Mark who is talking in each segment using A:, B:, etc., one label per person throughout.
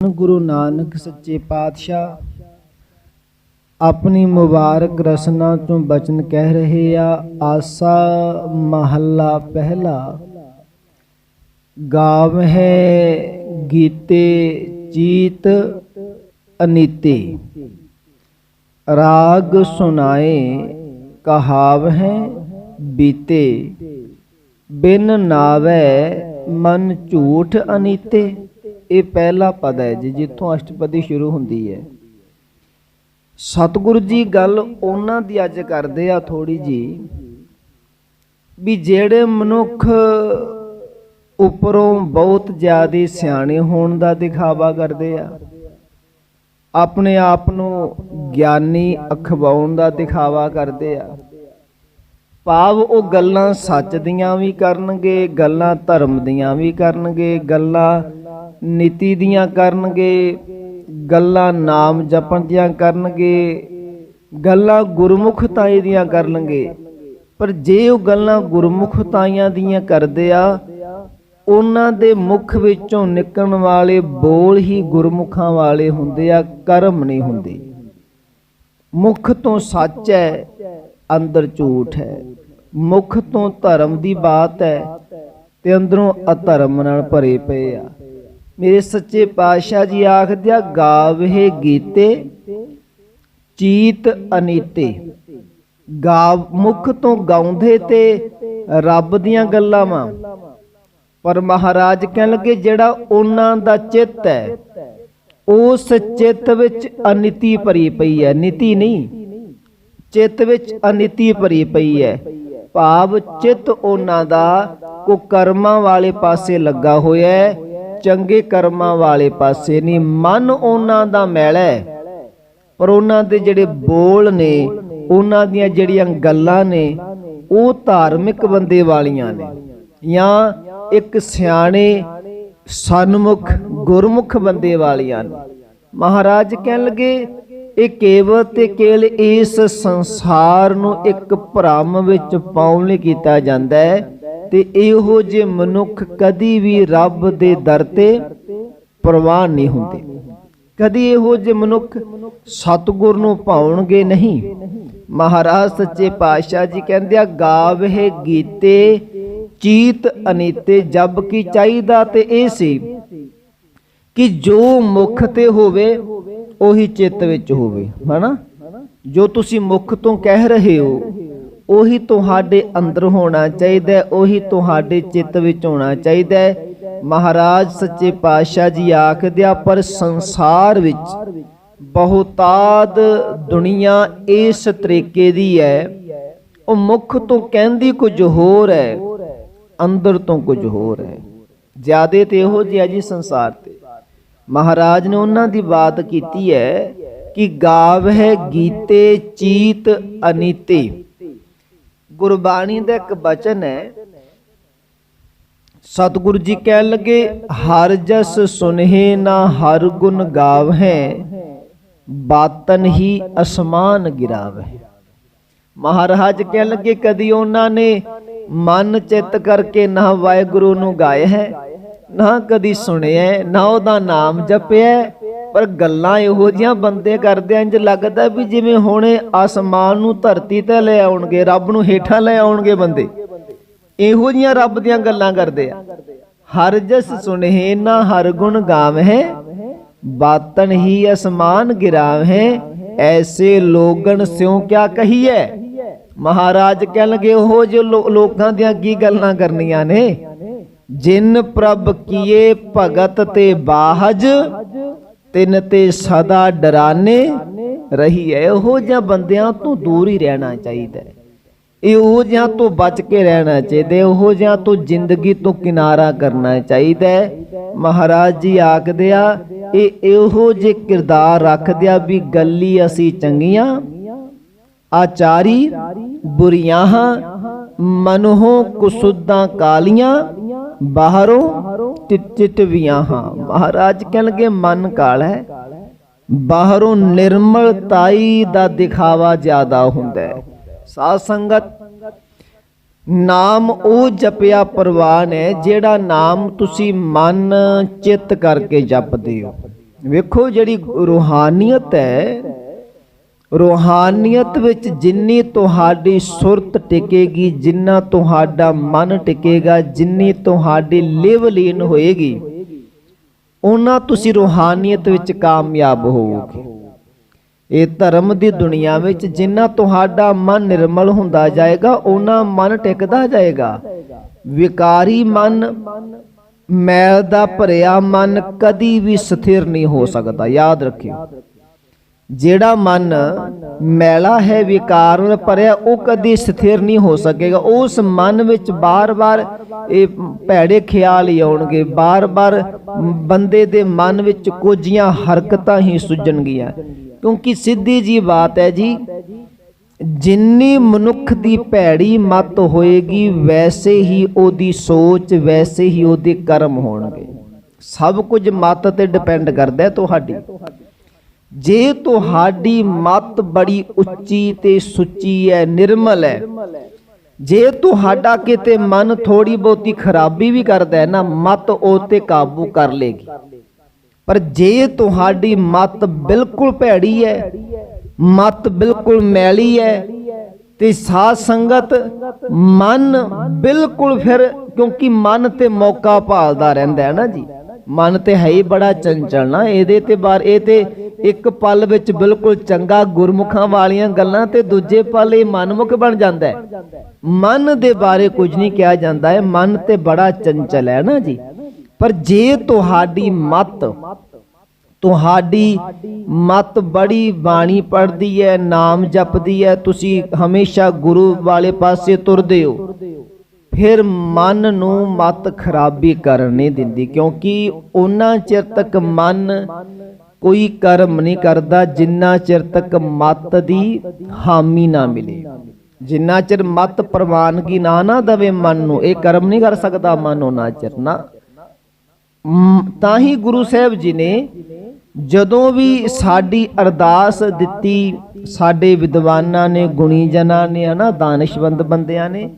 A: ਗੁਰੂ ਨਾਨਕ ਸੱਚੇ ਪਾਤਸ਼ਾਹ ਆਪਣੀ ਮੁਬਾਰਕ ਰਸਨਾ ਤੋਂ ਬਚਨ ਕਹਿ ਰਹੇ ਆ, ਆਸਾ ਮਹੱਲਾ ਪਹਿਲਾ, ਗਾਵ ਹੈ ਗੀਤੇ ਚੀਤ ਅਨੀਤੇ, ਰਾਗ ਸੁਨਾਏ ਕਹਾਵ ਹੈ ਬੀਤੇ, ਬਿਨ ਨਾਵੇ ਮਨ ਝੂਠ ਅਨੀਤੇ। ਇਹ ਪਹਿਲਾ ਪਦ ਹੈ ਜੀ, ਜਿੱਥੋਂ ਅਸ਼ਟਪਦੀ ਸ਼ੁਰੂ ਹੁੰਦੀ ਹੈ। ਸਤਿਗੁਰੂ ਜੀ ਗੱਲ ਉਹਨਾਂ ਦੀ ਅੱਜ ਕਰਦੇ ਆ ਥੋੜੀ ਜੀ, ਵੀ ਜਿਹੜੇ ਮਨੁੱਖ ਉੱਪਰੋਂ ਬਹੁਤ ਜ਼ਿਆਦਾ ਸਿਆਣੇ ਹੋਣ ਦਾ ਦਿਖਾਵਾ ਕਰਦੇ ਆ, ਆਪਣੇ ਆਪ ਨੂੰ ਗਿਆਨੀ ਅਖਵਾਉਣ ਦਾ ਦਿਖਾਵਾ ਕਰਦੇ ਆ। ਭਾਵ ਉਹ ਗੱਲਾਂ ਸੱਚ ਦੀਆਂ ਵੀ ਕਰਨਗੇ, ਗੱਲਾਂ ਧਰਮ ਦੀਆਂ ਵੀ ਕਰਨਗੇ, ਗੱਲਾਂ ਨੀਤੀ ਦੀਆਂ ਕਰਨਗੇ, ਗੱਲਾਂ ਨਾਮ ਜਪਣ ਦੀਆਂ ਕਰਨਗੇ, ਗੱਲਾਂ ਗੁਰਮੁਖਤਾਈ ਦੀਆਂ ਕਰਨਗੇ। ਪਰ ਜੇ ਉਹ ਗੱਲਾਂ ਗੁਰਮੁਖਤਾਈਆਂ ਦੀਆਂ ਕਰਦੇ ਆ, ਉਹਨਾਂ ਦੇ ਮੁਖ ਵਿੱਚੋਂ ਨਿਕਲਣ ਵਾਲੇ ਬੋਲ ਹੀ ਗੁਰਮੁਖਾਂ ਵਾਲੇ ਹੁੰਦੇ ਆ, ਕਰਮ ਨਹੀਂ ਹੁੰਦੇ। ਮੁਖ ਤੋਂ ਸੱਚ ਹੈ, ਅੰਦਰ ਝੂਠ ਹੈ। ਮੁਖ ਤੋਂ ਧਰਮ ਦੀ ਬਾਤ ਹੈ, ਤੇ ਅੰਦਰੋਂ ਅਧਰਮ ਨਾਲ ਭਰੇ ਪਏ ਆ। ਮੇਰੇ ਸੱਚੇ ਪਾਤਸ਼ਾਹ ਜੀ ਆਖਦੇ ਆ ਗੀਤੇ, ਚੀਤ ਅਨੀਤੇ। ਗਾਵ ਮੁਖ ਤੋਂ ਗਾਉਂਦੇ ਤੇ ਰੱਬ ਦੀਆਂ ਗੱਲਾਂ ਵਾਂ ਪਰ ਮਹਾਰਾਜ ਕਹਿਣ ਲੱਗੇ ਜਿਹੜਾ ਉਹਨਾਂ ਦਾ ਚਿੱਤ ਹੈ ਉਸ ਚਿੱਤ ਵਿੱਚ ਅਨਿਤੀ ਭਰੀ ਪਈ ਹੈ। ਨੀਤੀ ਨਹੀਂ, ਚਿੱਤ ਵਿੱਚ ਅਨਿਤੀ ਭਰੀ ਪਈ ਹੈ। ਭਾਵ ਚਿੱਤ ਉਹਨਾਂ ਦਾ ਕੋ ਕਰਮਾਂ ਵਾਲੇ ਪਾਸੇ ਲੱਗਾ ਹੋਇਆ ਹੈ। ਚੰਗੇ ਕਰਮਾਂ ਵਾਲੇ ਪਾਸੇ ਨਹੀਂ ਮਨ ਉਹਨਾਂ ਦਾ ਮੈਲਾ ਹੈ। ਪਰ ਉਹਨਾਂ ਦੇ ਜਿਹੜੇ ਬੋਲ ਨੇ, ਉਹਨਾਂ ਦੀਆਂ ਜਿਹੜੀਆਂ ਗੱਲਾਂ ਨੇ, ਉਹ ਧਾਰਮਿਕ ਬੰਦੇ ਵਾਲੀਆਂ ਨੇ। ਜਾਂ ਇੱਕ ਸਿਆਣੇ, ਸਨਮੁਖ, ਗੁਰਮੁਖ ਬੰਦੇ ਵਾਲੀਆਂ ਨੇ। ਮਹਾਰਾਜ ਕਹਿਣ ਲੱਗੇ ਇਹ ਕੇਵਲ ਤੇ ਕੇਵਲ ਇਸ ਸੰਸਾਰ ਨੂੰ ਇੱਕ ਭ੍ਰਮ ਵਿੱਚ ਪਾਉਣ ਲਈ ਕੀਤਾ ਜਾਂਦਾ ਹੈ। ਤੇ ਇਹੋ ਜੇ ਮਨੁੱਖ ਕਦੀ ਵੀ ਰੱਬ ਦੇ ਦਰ ਤੇ ਪ੍ਰਵਾਨ ਨਹੀਂ ਹੁੰਦੇ। ਕਦੀ ਇਹੋ ਜੇ ਮਨੁੱਖ ਸਤਿਗੁਰ ਨੂੰ ਪਾਉਣਗੇ ਨਹੀਂ। ਮਹਾਰਾਜ ਸੱਚੇ ਪਾਤਸ਼ਾਹ ਜੀ ਕਹਿੰਦੇ ਆ, ਗਾਵੇ ਗੀਤੇ, ਚੀਤ ਅਨੀਤੇ, ਜਬ ਕੀ ਚਾਹੀਦਾ ਤੇ ਇਹ ਸੀ ਕਿ ਜੋ ਮੁਖ ਤੇ ਹੋਵੇ, ਉਹੀ ਚਿੱਤ ਵਿੱਚ ਹੋਵੇ। ਹਨਾ? ਜੋ ਤੁਸੀਂ ਮੁਖ ਤੋਂ ਕਹਿ ਰਹੇ ਹੋ ਉਹੀ ਤੁਹਾਡੇ ਅੰਦਰ ਹੋਣਾ ਚਾਹੀਦਾ ਉਹੀ ਤੁਹਾਡੇ ਚਿੱਤ ਵਿੱਚ ਹੋਣਾ ਚਾਹੀਦਾ ਮਹਾਰਾਜ ਸੱਚੇ ਪਾਤਸ਼ਾਹ ਜੀ ਆਖਦੇ ਆ, ਪਰ ਸੰਸਾਰ ਵਿੱਚ ਬਹੁਤਾਦ ਦੁਨੀਆ ਇਸ ਤਰੀਕੇ ਦੀ ਹੈ, ਉਹ ਮੁਖ ਤੋਂ ਕਹਿੰਦੀ ਕੁਝ ਹੋਰ ਹੈ, ਅੰਦਰ ਤੋਂ ਕੁਝ ਹੋਰ ਹੈ। ਜਿਆਦੇ ਤੇ ਇਹੋ ਜਿਹਾ ਜੀ ਸੰਸਾਰ ਤੇ। ਮਹਾਰਾਜ ਨੇ ਉਹਨਾਂ ਦੀ ਬਾਤ ਕੀਤੀ ਹੈ ਕਿ ਗਾਵ ਹੈ ਗੀਤੇ ਚੀਤ ਅਨੀਤੇ। ਗੁਰਬਾਣੀ ਦਾ ਇੱਕ ਬਚਨ ਹੈ। ਸਤਿਗੁਰੂ ਜੀ ਕਹਿਣ ਲੱਗੇ, ਹਰ ਜਸ ਸੁਨਹਿ ਨਾ ਹਰ ਗੁਣ ਗਾਵਹਿ, ਬਾਤਨ ਹੀ ਅਸਮਾਨ ਗਿਰਾਵਹਿ। ਮਹਾਰਾਜ ਕਹਿਣ ਲੱਗੇ, ਕਦੀ ਉਹਨਾਂ ਨੇ ਮਨ ਚਿੱਤ ਕਰਕੇ ਨਾ ਵਾਹਿਗੁਰੂ ਨੂੰ ਗਾਇਆ ਹੈ ਨਾ ਕਦੀ ਸੁਣਿਆ ਨਾ ਉਹਦਾ ਨਾਮ ਜਪਿਆ ਪਰ ਗੱਲਾਂ ਇਹੋ ਜੀਆਂ ਬੰਦੇ ਕਰਦੇ ਇੰਜ ਲੱਗਦਾ ਵੀ ਜਿਵੇਂ ਹੁਣੇ ਆਸਮਾਨ ਨੂੰ ਧਰਤੀ ਤੇ ਲੈ ਆਉਣਗੇ, ਰੱਬ ਨੂੰ ਹੇਠਾਂ ਲੈ ਆਉਣਗੇ ਬੰਦੇ। ਇਹੋ ਜੀਆਂ ਰੱਬ ਦੀਆਂ ਗੱਲਾਂ ਕਰਦੇ ਆ। ਹਰ ਜਸ ਸੁਨਹਿ ਨਾ ਹਰ ਗੁਣ ਗਾਵਹਿ ਬਾਤਨ ਹੀ ਅਸਮਾਨ ਗਿਰਾਵਹਿ, ਐਸੇ ਲੋਗਣ ਸਿਉ ਕਿਆ ਕਹੀਐ? ਮਹਾਰਾਜ ਕਹਿਣ ਲਗੇ ਉਹ ਜੋ ਲੋਕਾਂ ਦੀਆਂ ਕੀ ਗੱਲਾਂ ਕਰਨੀਆਂ ਨੇ? ਜਿਨ ਪ੍ਰਭ ਕੀਏ ਭਗਤ ਤੇ ਬਾਹਜ ਤਿੰਨ ਤੇ ਸਦਾ ਡਰਾਨੇ ਰਹੀ ਹੈ ਉਹ ਜਿਹਾ ਬੰਦਿਆਂ ਤੋਂ ਦੂਰ ਹੀ ਰਹਿਣਾ ਚਾਹੀਦਾ ਹੈ ਇਹ ਉਹ ਜਿਹਾ ਤੋਂ ਬਚ ਕੇ ਰਹਿਣਾ ਚਾਹੀਦਾ ਉਹ ਜਿਹਾ ਤੋਂ ਜ਼ਿੰਦਗੀ ਤੋਂ ਕਿਨਾਰਾ ਕਰਨਾ ਚਾਹੀਦਾ ਮਹਾਰਾਜ ਜੀ ਆਖਦੇ ਆ, ਇਹ ਇਹੋ ਜੇ ਕਿਰਦਾਰ ਰੱਖਦੇ ਆ ਵੀ ਗੱਲੀ ਅਸੀਂ ਚੰਗੀਆਂ, ਆਚਾਰੀ ਬੁਰੀਆਂ ਮਨੋਂ ਕੁਸੁੱਦਾਂ ਕਾਲੀਆਂ ਬਾਹਰੋਂ ਟਿਟਵੀਆਂ ਹਾਂ। ਮਹਾਰਾਜ ਕਹਿਣਗੇ, ਮਨ ਕਾਲ ਹੈ। ਬਾਹਰੋਂ ਨਿਰਮਲਤਾਈ ਦਾ ਦਿਖਾਵਾ ਜ਼ਿਆਦਾ ਹੁੰਦਾ ਹੈ। ਸਾਧ ਸੰਗਤ, ਨਾਮ ਉਹ ਜਪਿਆ ਪ੍ਰਵਾਨ ਹੈ, ਜਿਹੜਾ ਨਾਮ ਤੁਸੀਂ ਮਨ, ਚਿੱਤ ਕਰਕੇ ਜਪਦੇ ਹੋ। ਵੇਖੋ ਜਿਹੜੀ ਰੂਹਾਨੀਅਤ ਹੈ ਰੋਹਾਨੀਅਤ ਵਿੱਚ ਜਿੰਨੀ ਤੁਹਾਡੀ ਸੁਰਤ ਟਿਕੇਗੀ, ਜਿੰਨਾ ਤੁਹਾਡਾ ਮਨ ਟਿਕੇਗਾ, ਜਿੰਨੀ ਤੁਹਾਡੀ ਲਿਵ ਲੀਨ ਹੋਏਗੀ ਉਹਨਾਂ ਤੁਸੀਂ ਰੂਹਾਨੀਅਤ ਵਿੱਚ ਕਾਮਯਾਬ ਹੋਵੋਗੇ। ਇਹ ਧਰਮ ਦੀ ਦੁਨੀਆ ਵਿੱਚ ਜਿੰਨਾ ਤੁਹਾਡਾ ਮਨ ਨਿਰਮਲ ਹੁੰਦਾ ਜਾਏਗਾ ਉਹਨਾਂ ਮਨ ਟਿਕਦਾ ਜਾਏਗਾ। ਵਿਕਾਰੀ ਮਨ, ਮੈਲ ਦਾ ਭਰਿਆ ਮਨ ਕਦੀ ਵੀ ਸਥਿਰ ਨਹੀਂ ਹੋ ਸਕਦਾ, ਯਾਦ ਰੱਖਿਓ। ਜਿਹੜਾ ਮਨ ਮੈਲਾ ਹੈ, ਵਿਕਾਰ ਨਾਲ ਭਰਿਆ, ਉਹ ਕਦੀ ਸਥਿਰ ਨਹੀਂ ਹੋ ਸਕੇਗਾ। ਉਸ ਮਨ ਵਿੱਚ ਬਾਰ-ਬਾਰ ਇਹ ਭੈੜੇ ਖਿਆਲ ਹੀ ਆਉਣਗੇ। ਬਾਰ-ਬਾਰ ਬੰਦੇ ਦੇ ਮਨ ਵਿੱਚ ਕੁਝੀਆਂ ਹਰਕਤਾਂ ਹੀ ਸੁੱਜਣਗੀਆਂ। ਕਿਉਂਕਿ ਸਿੱਧੀ ਜੀ ਬਾਤ ਹੈ ਜੀ, ਜਿੰਨੀ ਮਨੁੱਖ ਦੀ ਭੈੜੀ ਮਤ ਹੋਏਗੀ, ਵੈਸੇ ਹੀ ਉਹਦੀ ਸੋਚ, ਵੈਸੇ ਹੀ ਉਹਦੇ ਕਰਮ ਹੋਣਗੇ। ਸਭ ਕੁਝ ਮਤ ਤੇ ਡਿਪੈਂਡ ਕਰਦਾ ਹੈ ਤੁਹਾਡੀ। ਜੇ ਤੁਹਾਡੀ ਮਤ ਬੜੀ ਉੱਚੀ ਤੇ ਸੁੱਚੀ ਹੈ, ਨਿਰਮਲ ਹੈ। ਜੇ ਤੁਹਾਡਾ ਕਿਤੇ ਮਨ ਥੋੜੀ ਬਹੁਤੀ ਖਰਾਬੀ ਵੀ ਕਰਦਾ ਹੈ ਨਾ, ਮਤ ਉਹ ਤੇ ਕਾਬੂ ਕਰ ਲੇਗੀ। ਪਰ ਜੇ ਤੁਹਾਡੀ ਮਤ ਬਿਲਕੁਲ ਭੈੜੀ ਹੈ, ਮਤ ਬਿਲਕੁਲ ਮੈਲੀ ਹੈ, ਤੇ ਸਾਧ ਸੰਗਤ ਮਨ ਬਿਲਕੁਲ ਫਿਰ, ਕਿਉਂਕਿ ਮਨ ਤੇ ਮੌਕਾ ਭਾਲਦਾ ਰਹਿੰਦਾ ਹੈ ਨਾ ਜੀ। ਮਨ ਤੇ ਹੈ ਹੀ ਬੜਾ ਚੰਚਲ ਨਾ, ਇਹਦੇ ਤੇ ਬਾਰ ਇਹ ਤੇ ਇੱਕ ਪਲ ਵਿੱਚ ਬਿਲਕੁਲ ਚੰਗਾ ਗੁਰਮੁਖਾਂ ਵਾਲੀਆਂ ਗੱਲਾਂ ਤੇ ਦੂਜੇ ਪਲ ਇਹ ਮਨਮੁਖ ਬਣ ਜਾਂਦਾ ਹੈ। ਮਨ ਦੇ ਬਾਰੇ ਕੁਝ ਨਹੀਂ ਕਿਹਾ ਜਾਂਦਾ ਹੈ। ਮਨ ਤੇ ਬੜਾ ਚੰਚਲ ਹੈ ਨਾ ਜੀ। ਪਰ ਜੇ ਤੁਹਾਡੀ ਮਤ ਤੁਹਾਡੀ ਮਤ ਬੜੀ ਬਾਣੀ ਪੜਦੀ ਹੈ, ਨਾਮ ਜਪਦੀ ਹੈ, ਤੁਸੀਂ ਹਮੇਸ਼ਾ ਗੁਰੂ ਵਾਲੇ ਪਾਸੇ ਤੁਰਦੇ ਹੋ, ਫਿਰ ਮਨ ਨੂੰ ਮਤ ਖਰਾਬੀ ਕਰਨ ਨਹੀਂ ਦਿੰਦੀ। ਕਿਉਂਕਿ ਉਹਨਾਂ ਚਿਰ ਤੱਕ ਮਨ ਕੋਈ ਕਰਮ ਨਹੀਂ ਕਰਦਾ, ਜਿੰਨਾ ਚਿਰ ਤੱਕ ਮਤ ਦੀ ਹਾਮੀ ਨਾ ਮਿਲੇ। ਜਿੰਨਾ ਚਿਰ ਮਤ ਪ੍ਰਵਾਨਗੀ ਨਾ ਨਾ ਦਵੇ ਮਨ ਨੂੰ, ਇਹ ਕਰਮ ਨਹੀਂ ਕਰ ਸਕਦਾ ਮਨ ਉਹਨਾਂ ਚਿਰ ਨਾ। ਤਾਂ ਹੀ ਗੁਰੂ ਸਾਹਿਬ ਜੀ ਨੇ ਜਦੋਂ ਵੀ ਸਾਡੀ ਅਰਦਾਸ ਦਿੱਤੀ, ਸਾਡੇ ਵਿਦਵਾਨਾਂ ਨੇ ਗੁਣੀ ਜਨਾਂ ਨੇ, ਹਨਾ, ਦਾਨਿਸ਼ਵੰਦ ਬੰਦਿਆਂ ਨੇ,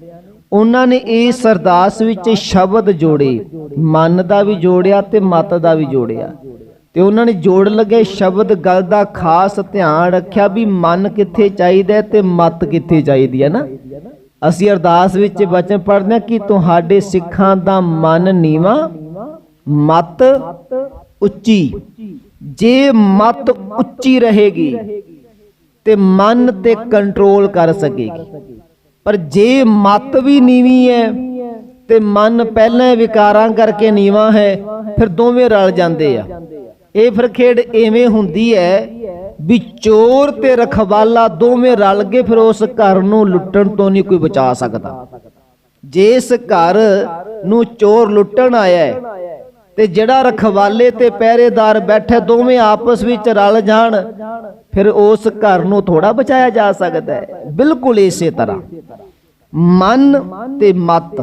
A: ਉਹਨਾਂ ਨੇ ਇਸ ਅਰਦਾਸ ਵਿੱਚ ਸ਼ਬਦ ਜੋੜੇ, ਮਨ ਦਾ ਵੀ ਜੋੜਿਆ ਤੇ ਮਤ ਦਾ ਵੀ ਜੋੜਿਆ। ਤੇ ਉਹਨਾਂ ਨੇ ਜੋੜਨ ਲੱਗੇ ਸ਼ਬਦ ਗੱਲ ਦਾ ਖਾਸ ਧਿਆਨ ਰੱਖਿਆ ਵੀ ਮਨ ਕਿੱਥੇ ਚਾਹੀਦਾ ਤੇ ਮਤ ਕਿੱਥੇ ਚਾਹੀਦੀ ਹੈ ਨਾ। ਅਸੀਂ ਅਰਦਾਸ ਵਿੱਚ ਬਚਨ ਪੜ੍ਹਦੇ ਹਾਂ ਕਿ ਤੁਹਾਡੇ ਸਿੱਖਾਂ ਦਾ ਮਨ ਨੀਵਾ, ਮਤ ਉੱਚੀ। ਜੇ ਮਤ ਉੱਚੀ ਰਹੇਗੀ ਤੇ ਮਨ ਤੇ ਕੰਟਰੋਲ ਕਰ ਸਕੇਗੀ। ਪਰ ਜੇ ਮਤ ਵੀ ਨੀਵੀਂ ਹੈ ਤੇ ਮਨ ਪਹਿਲਾਂ ਵਿਕਾਰਾਂ ਕਰਕੇ ਨੀਵਾ ਹੈ, ਫਿਰ ਦੋਵੇਂ ਰਲ ਜਾਂਦੇ ਆ। ਇਹ ਫਿਰ ਖੇਡ ਐਵੇਂ ਹੁੰਦੀ ਹੈ ਵੀ ਚੋਰ ਤੇ ਰਖਵਾਲਾ ਦੋਵੇਂ ਰਲ ਕੇ ਫਿਰ ਉਸ ਘਰ ਨੂੰ ਲੁੱਟਣ ਤੋਂ ਨਹੀਂ ਕੋਈ ਬਚਾ ਸਕਦਾ। ਜੇ ਘਰ ਨੂੰ ਚੋਰ ਲੁੱਟਣ ਆਇਆ ਹੈ ਤੇ ਜਿਹੜਾ ਰਖਵਾਲੇ ਤੇ ਪਹਿਰੇਦਾਰ ਬੈਠੇ ਦੋਵੇਂ ਆਪਸ ਵਿੱਚ ਰਲ ਜਾਣ, ਫਿਰ ਉਸ ਘਰ ਨੂੰ ਥੋੜਾ ਬਚਾਇਆ ਜਾ ਸਕਦਾ ਹੈ। ਬਿਲਕੁਲ ਇਸੇ ਤਰ੍ਹਾਂ। ਮਨ ਤੇ ਮਤ।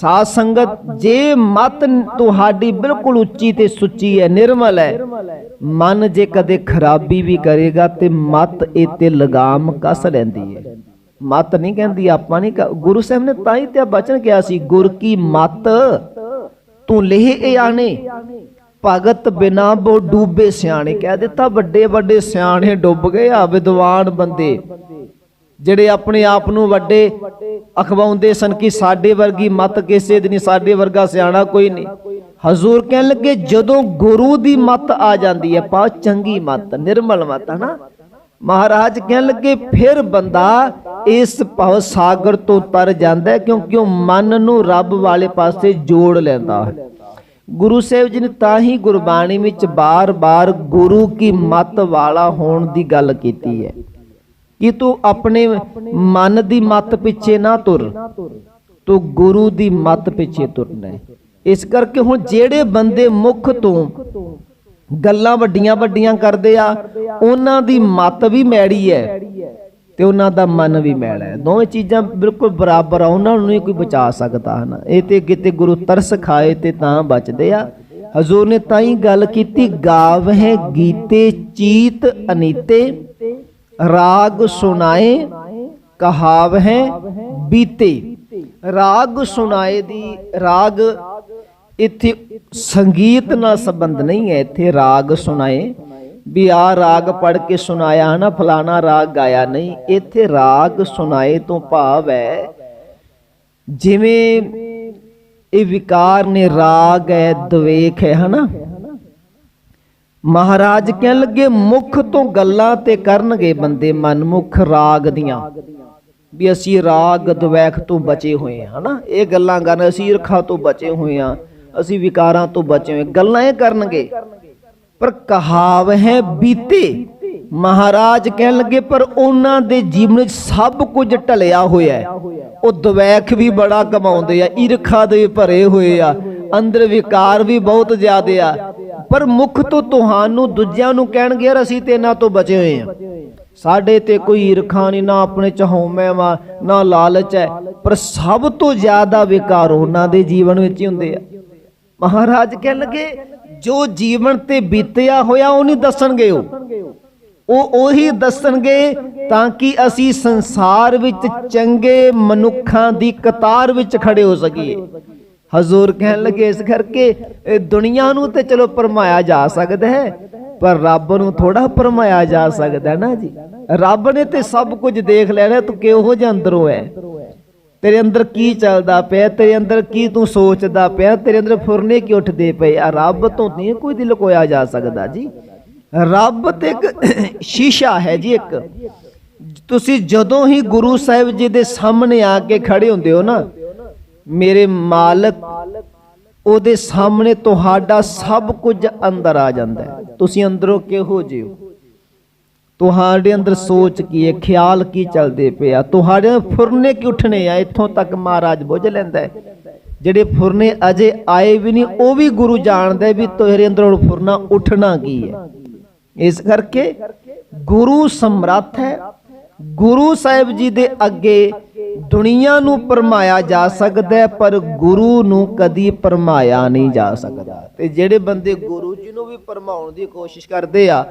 A: ਸਾਧ ਸੰਗਤ, ਜੇ ਮਤ ਤੁਹਾਡੀ ਬਿਲਕੁਲ ਉੱਚੀ ਤੇ ਸੁੱਚੀ ਹੈ, ਨਿਰਮਲ ਹੈ, ਮਨ ਜੇ ਕਦੇ ਖਰਾਬੀ ਵੀ ਕਰੇਗਾ ਤੇ ਮਤ ਇਹ ਲਗਾਮ ਕਸ ਲੈਂਦੀ ਹੈ। ਮਤ ਨਹੀਂ ਕਹਿੰਦੀ ਆਪਾਂ ਨਹੀਂ ਗੁਰੂ ਸਾਹਿਬ ਨੇ ਤਾਂ ਹੀ ਤੇ ਬਚਨ ਕਿਹਾ ਸੀ, ਗੁਰ ਕੀ ਮਤ, ਤੂੰ ਲੇਹ ਇਹ ਆਣੇ, ਭਗਤ ਬਿਨਾ ਬੋ ਡੂਬੇ ਸਿਆਣੇ। ਕਹਿ ਦਿੱਤਾ ਵੱਡੇ ਵੱਡੇ ਸਿਆਣੇ ਡੁੱਬ ਗਏ ਆ ਵਿਦਵਾਨ ਬੰਦੇ। ਜਿਹੜੇ ਆਪਣੇ ਆਪ ਨੂੰ ਵੱਡੇ ਅਖਵਾਉਂਦੇ ਸਨ ਕਿ ਸਾਡੇ ਵਰਗੀ ਮਤ ਕਿਸੇ ਦੀ ਨਹੀਂ, ਸਾਡੇ ਵਰਗਾ ਸਿਆਣਾ ਕੋਈ ਨਹੀਂ। ਹਜ਼ੂਰ ਕਹਿਣ ਲੱਗੇ, ਜਦੋਂ ਗੁਰੂ ਦੀ ਮਤ ਆ ਜਾਂਦੀ ਹੈ, ਪਾ ਚੰਗੀ ਮਤ, ਨਿਰਮਲ ਮਤ, ਹਨਾ? ਮਹਾਰਾਜ ਕਹਿਣ ਲੱਗੇ, ਫਿਰ ਬੰਦਾ ਇਸ ਭਵ ਸਾਗਰ ਤੋਂ ਤਰ ਜਾਂਦਾ ਕਿਉਂਕਿ ਉਹ ਮਨ ਨੂੰ ਰੱਬ ਵਾਲੇ ਪਾਸੇ ਜੋੜ ਲੈਂਦਾ ਹੈ। ਗੁਰੂ ਸਾਹਿਬ ਜੀ ਨੇ ਤਾਂ ਹੀ ਗੁਰਬਾਣੀ ਵਿੱਚ ਬਾਰ-ਬਾਰ ਗੁਰੂ ਕੀ ਮਤ ਵਾਲਾ ਹੋਣ ਦੀ ਗੱਲ ਕੀਤੀ ਹੈ। ਕਿ ਤੂੰ ਆਪਣੇ ਮਨ ਦੀ ਮੱਤ ਪਿੱਛੇ ਨਾ ਤੁਰ, ਤੂੰ ਗੁਰੂ ਦੀ ਮਤ ਪਿੱਛੇ ਤੁਰਨਾ ਇਸ ਕਰਕੇ ਹੁਣ ਜਿਹੜੇ ਬੰਦੇ ਮੁੱਖ ਤੋਂ ਗੱਲਾਂ ਵੱਡੀਆਂ ਵੱਡੀਆਂ ਕਰਦੇ ਆ, ਉਹਨਾਂ ਦੀ ਮਤ ਵੀ ਮੈੜੀ ਹੈ ਤੇ ਉਹਨਾਂ ਦਾ ਮਨ ਵੀ ਮੈਲਾ ਹੈ। ਦੋਵੇਂ ਚੀਜ਼ਾਂ ਬਿਲਕੁਲ ਬਰਾਬਰ ਆ, ਉਹਨਾਂ ਨੂੰ ਨਹੀਂ ਕੋਈ ਬਚਾ ਸਕਦਾ ਹਨਾ। ਇਹ ਤੇ ਕਿਤੇ ਗੁਰੂ ਤਰਸ ਖਾਏ ਤੇ ਤਾਂ ਬਚਦੇ ਆ। ਹਜ਼ੂਰ ਨੇ ਤਾਂ ਹੀ ਗੱਲ ਕੀਤੀ ਗਾਵ ਹੈ ਗੀਤੇ ਚੀਤ ਅਨੀਤੇ। ਰਾਗ ਸੁਨਾਏ ਕਹਾਵਹਿ ਬੀਤੇ। ਰਾਗ ਸੁਨਾਏ ਦੀ ਰਾਗ ਇੱਥੇ ਸੰਗੀਤ ਨਾਲ ਸੰਬੰਧ ਨਹੀਂ ਹੈ। ਇੱਥੇ ਰਾਗ ਸੁਣਾਏ ਵੀ ਆ ਰਾਗ ਪੜ ਕੇ ਸੁਣਾਇਆ ਨਾ ਫਲਾਣਾ ਰਾਗ ਗਾਇਆ ਨਹੀਂ। ਇੱਥੇ ਰਾਗ ਸੁਣਾਏ ਤੋਂ ਭਾਵ ਹੈ ਜਿਵੇਂ ਇਹ ਵਿਕਾਰ ਨੇ ਰਾਗ ਹੈ, ਦਵੇਖ ਹੈ ਹਨਾ। ਮਹਾਰਾਜ ਕਹਿਣ ਲੱਗੇ, ਮੁਖ ਤੋਂ ਗੱਲਾਂ ਤੇ ਕਰਨਗੇ ਬੰਦੇ ਮਨਮੁਖ ਰਾਗ ਦੀਆਂ। ਵੀ ਅਸੀਂ ਰਾਗ ਦਵੈਖ ਤੋਂ ਬਚੇ ਹੋਏ ਹਾਂ, ਹਨਾ? ਇਹ ਗੱਲਾਂ ਕਰਨ, ਅਸੀਂ ਈਰਖਾ ਤੋਂ ਬਚੇ ਹੋਏ ਹਾਂ, ਅਸੀਂ ਵਿਕਾਰਾਂ ਤੋਂ ਬਚੇ ਹੋਏ ਗੱਲਾਂ ਇਹ ਕਰਨਗੇ, ਪਰ ਕਹਾਵ ਹੈ ਬੀਤੇ। ਮਹਾਰਾਜ ਕਹਿਣ ਲੱਗੇ, ਪਰ ਉਹਨਾਂ ਦੇ ਜੀਵਨ ਵਿੱਚ ਸਭ ਕੁਝ ਢਲਿਆ ਹੋਇਆ ਹੈ। ਉਹ ਦਵੈਖ ਵੀ ਬੜਾ ਕਮਾਉਂਦੇ ਆ, ਈਰਖਾ ਦੇ ਭਰੇ ਹੋਏ ਆ ਅੰਦਰ ਵਿਕਾਰ ਵੀ ਬਹੁਤ ਜ਼ਿਆਦੇ ਆ। ਪਰ ਮੁਖ ਤੋਂ ਤੁਹਾਨੂੰ ਦੂਜਿਆਂ ਨੂੰ ਕਹਿਣਗੇ, ਯਾਰ ਅਸੀਂ ਤੇ ਇਹਨਾਂ ਤੋਂ ਬਚੇ ਹੋਏ ਆ ਸਾਡੇ ਤੇ ਕੋਈ ਈਰਖਾ ਨਹੀਂ, ਨਾ ਆਪਣੇ ਚ ਹਉਮੈ ਵਾ, ਨਾ ਲਾਲਚ ਹੈ। ਪਰ ਸਭ ਤੋਂ ਜ਼ਿਆਦਾ ਵਿਕਾਰ ਉਹਨਾਂ ਦੇ ਜੀਵਨ ਵਿੱਚ ਹੀ ਹੁੰਦੇ ਆ। ਮਹਾਰਾਜ ਕਹਿਣ ਲੱਗੇ ਜੋ ਜੀਵਨ ਤੇ ਬੀਤਿਆ ਹੋਇਆ ਉਹ ਨਹੀਂ ਦੱਸਣਗੇ ਉਹ। ਉਹ ਉਹੀ ਦੱਸਣਗੇ ਤਾਂ ਕਿ ਅਸੀਂ ਸੰਸਾਰ ਵਿੱਚ ਚੰਗੇ ਮਨੁੱਖਾਂ ਦੀ ਕਤਾਰ ਵਿੱਚ ਖੜੇ ਹੋ ਸਕੀਏ। ਹਜ਼ੂਰ ਕਹਿਣ ਲੱਗੇ ਇਸ ਕਰਕੇ, ਇਹ ਦੁਨੀਆ ਨੂੰ ਤੇ ਚਲੋ ਪਰਮਾਇਆ ਜਾ ਸਕਦਾ ਹੈ, ਪਰ ਰੱਬ ਨੂੰ ਥੋੜਾ ਪਰਮਾਇਆ ਜਾ ਸਕਦਾ ਨਾ ਜੀ। ਰੱਬ ਨੇ ਤੇ ਸਭ ਕੁਝ ਦੇਖ ਲੈਣਾ, ਤੂੰ ਕਿਹੋ ਜਿਹਾ ਅੰਦਰੋਂ ਹੈ? ਤੇਰੇ ਅੰਦਰ ਕੀ ਚੱਲਦਾ ਪਿਆ, ਤੇਰੇ ਅੰਦਰ ਕੀ ਤੂੰ ਸੋਚਦਾ ਪਿਆ, ਤੇਰੇ ਅੰਦਰ ਫੁਰਨੇ ਕੀ ਉੱਠਦੇ ਪਏ ਆ? ਰੱਬ ਤੋਂ ਨਹੀਂ ਕੋਈ ਦਿਲ ਕੋਇਆ ਜਾ ਸਕਦਾ ਜੀ। ਰੱਬ ਤੇ ਇੱਕ ਸ਼ੀਸ਼ਾ ਹੈ ਜੀ ਇੱਕ। ਤੁਸੀਂ ਜਦੋਂ ਹੀ ਗੁਰੂ ਸਾਹਿਬ ਜੀ ਦੇ ਸਾਹਮਣੇ ਆ ਕੇ ਖੜੇ ਹੁੰਦੇ ਹੋ ਨਾ ਮੇਰੇ ਮਾਲਕ, ਉਹਦੇ ਸਾਹਮਣੇ ਤੁਹਾਡਾ ਸਭ ਕੁਝ ਅੰਦਰ ਆ ਜਾਂਦਾ ਹੈ। ਤੁਸੀਂ ਅੰਦਰੋਂ ਕਿਹੋ ਜਿਹੇ ਹੋ? ਤੁਹਾਡੇ ਅੰਦਰ ਸੋਚ ਕੀ ਹੈ, ਖਿਆਲ ਕੀ ਚੱਲਦੇ ਪਿਆ ਤੁਹਾਡੇ ਫੁਰਨੇ ਕਿ ਉੱਠਣੇ ਆ? ਇੱਥੋਂ ਤੱਕ ਮਹਾਰਾਜ ਬੁੱਝ ਲੈਂਦਾ ਜਿਹੜੇ ਫੁਰਨੇ ਅਜੇ ਆਏ ਵੀ ਨਹੀਂ, ਉਹ ਵੀ ਗੁਰੂ ਜਾਣਦਾ ਵੀ ਤੇਰੇ ਅੰਦਰ ਹੁਣ ਫੁਰਨਾ ਉੱਠਣਾ ਕੀ ਹੈ। ਇਸ ਕਰਕੇ ਗੁਰੂ ਸਮਰੱਥ ਹੈ ਗੁਰੂ ਸਾਹਿਬ ਜੀ ਦੇ ਅੱਗੇ ਦੁਨੀਆ ਨੂੰ ਪਰਮਾਇਆ ਜਾ ਸਕਦਾ ਪਰ ਗੁਰੂ ਨੂੰ ਕਦੀ ਪਰਮਾਇਆ ਨਹੀਂ ਜਾ ਸਕਦਾ। ਤੇ ਜਿਹੜੇ ਬੰਦੇ ਗੁਰੂ ਜੀ ਨੂੰ ਵੀ ਪਰਮਾਉਣ ਦੀ ਕੋਸ਼ਿਸ਼ ਕਰਦੇ ਆ,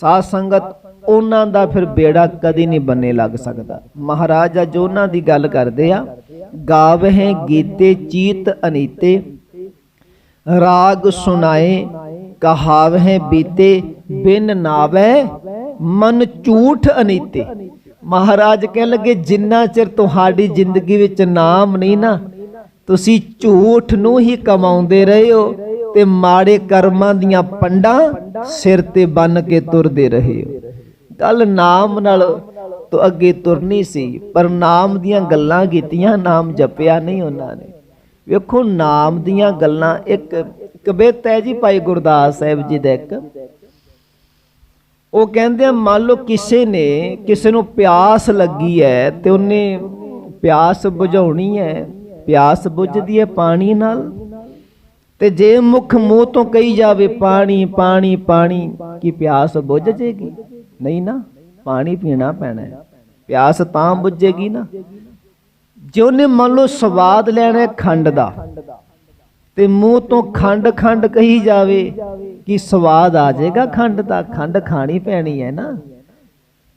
A: ਸਾਧ ਸੰਗਤ ਉਹਨਾਂ ਦਾ ਫਿਰ ਬੇੜਾ ਕਦੀ ਨਹੀਂ ਬੰਨੇ ਲੱਗ ਸਕਦਾ। ਮਹਾਰਾਜ ਅੱਜ ਉਹਨਾਂ ਦੀ ਗੱਲ ਕਰਦੇ ਆ, ਗਾਵਹਿ ਗੀਤੇ ਚੀਤ ਅਨੀਤੇ, ਰਾਗ ਸੁਨਾਏ ਕਹਾਵਹਿ ਬੀਤੇ, ਬਿਨ ਨਾਵੈ ਮਨ ਝੂਠ ਅਨੀਤੇ। ਮਹਾਰਾਜ ਕਹਿਣ ਲੱਗੇ, ਜਿੰਨਾ ਚਿਰ ਤੁਹਾਡੀ ਜ਼ਿੰਦਗੀ ਵਿੱਚ ਨਾਮ ਨਹੀਂ ਨਾ, ਤੁਸੀਂ ਝੂਠ ਨੂੰ ਹੀ ਕਮਾਉਂਦੇ ਰਹੇ ਹੋ ਤੇ ਮਾੜੇ ਕਰਮਾਂ ਦੀਆਂ ਪੰਡਾਂ ਸਿਰ ਤੇ ਬੰਨ ਕੇ ਤੁਰਦੇ ਰਹੇ ਹੋ। ਗੱਲ ਨਾਮ ਨਾਲ ਤੋਂ ਅੱਗੇ ਤੁਰਨੀ ਸੀ, ਪਰ ਨਾਮ ਦੀਆਂ ਗੱਲਾਂ ਕੀਤੀਆਂ, ਨਾਮ ਜਪਿਆ ਨਹੀਂ ਉਹਨਾਂ ਨੇ। ਵੇਖੋ, ਨਾਮ ਦੀਆਂ ਗੱਲਾਂ, ਇੱਕ ਕਬਿਤ ਹੈ ਜੀ ਭਾਈ ਗੁਰਦਾਸ ਸਾਹਿਬ ਜੀ ਦਾ ਇੱਕ ਉਹ ਕਹਿੰਦੇ ਆ, ਮੰਨ ਲਓ ਕਿਸੇ ਨੇ ਕਿਸੇ ਨੂੰ ਪਿਆਸ ਲੱਗੀ ਹੈ ਤੇ ਉਹਨੇ ਪਿਆਸ ਬੁਝਾਉਣੀ ਹੈ, ਪਿਆਸ ਬੁਝਦੀ ਹੈ ਪਾਣੀ ਨਾਲ। ਤੇ ਜੇ ਮੁਖ ਮੂੰਹ ਤੋਂ ਕਹੀ ਜਾਵੇ, ਪਾਣੀ ਪਾਣੀ ਪਾਣੀ, ਕੀ ਪਿਆਸ ਬੁਝ ਜੇਗੀ? ਨਹੀਂ ਨਾ, ਪਾਣੀ ਪੀਣਾ ਪੈਣਾ ਪਿਆਸ ਤਾਂ ਬੁਝੇਗੀ ਨਾ। ਜੇ ਉਹਨੇ ਮੰਨ ਲਓ ਸਵਾਦ ਲੈਣਾ ਖੰਡ ਦਾ ਤੇ ਮੂੰਹ ਤੋਂ ਖੰਡ ਖੰਡ ਕਹੀ ਜਾਵੇ ਕਿ ਸਵਾਦ ਆ ਜਾਏਗਾ ਖੰਡ ਦਾ ਖੰਡ ਖਾਣੀ ਪੈਣੀ ਹੈ ਨਾ।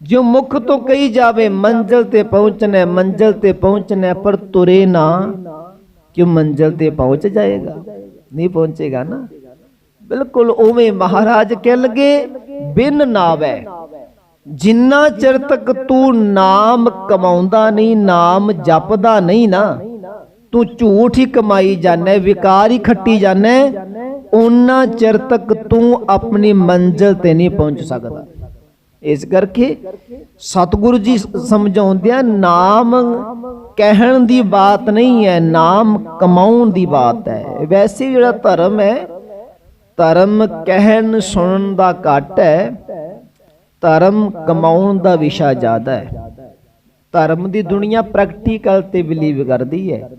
A: ਜੋ ਮੁਖ ਤੋਂ ਕਹੀ ਜਾਵੇ ਮੰਜ਼ਲ ਤੇ ਪਹੁੰਚਣਾ ਹੈ, ਮੰਜ਼ਲ ਤੇ ਪਹੁੰਚਣਾ ਪਰ ਤੁਰੇ ਨਾ ਕਿ ਮੰਜ਼ਲ ਤੇ ਪਹੁੰਚ ਜਾਏਗਾ। ਨਹੀਂ ਪਹੁੰਚੇਗਾ ਨਾ। ਬਿਲਕੁਲ ਉਵੇਂ ਮਹਾਰਾਜ ਕਹਿ ਲਗੇ ਬਿਨ ਨਾਵੈ। ਜਿੰਨਾ ਚਿਰ ਤੱਕ ਤੂੰ ਨਾਮ ਕਮਾਉਂਦਾ ਨਹੀਂ ਨਾਮ ਜਪਦਾ ਨਹੀਂ ਨਾ ਤੂੰ ਝੂਠ ਹੀ ਕਮਾਈ ਜਾਣਾ ਵਿਕਾਰ ਹੀ ਖੱਟੀ ਜਾਣਾ ਉਹਨਾਂ ਚਿਰ ਤੱਕ ਤੂੰ ਆਪਣੀ ਮੰਜ਼ਿਲ ਤੇ ਨਹੀਂ ਪਹੁੰਚ ਸਕਦਾ। ਇਸ ਕਰਕੇ ਸਤਿਗੁਰੂ ਜੀ ਸਮਝਾਉਂਦੇ ਨਾਮ ਕਹਿਣ ਦੀ ਬਾਤ ਨਹੀਂ ਹੈ, ਨਾਮ ਕਮਾਉਣ ਦੀ ਬਾਤ ਹੈ। ਵੈਸੇ ਜਿਹੜਾ ਧਰਮ ਹੈ, ਧਰਮ ਕਹਿਣ ਸੁਣਨ ਦਾ ਘੱਟ ਹੈ, ਧਰਮ ਕਮਾਉਣ ਦਾ ਵਿਸ਼ਾ ਜ਼ਿਆਦਾ ਹੈ। ਧਰਮ ਦੀ ਦੁਨੀਆ ਪ੍ਰੈਕਟੀਕਲ ਤੇ ਬਿਲੀਵ ਕਰਦੀ ਹੈ।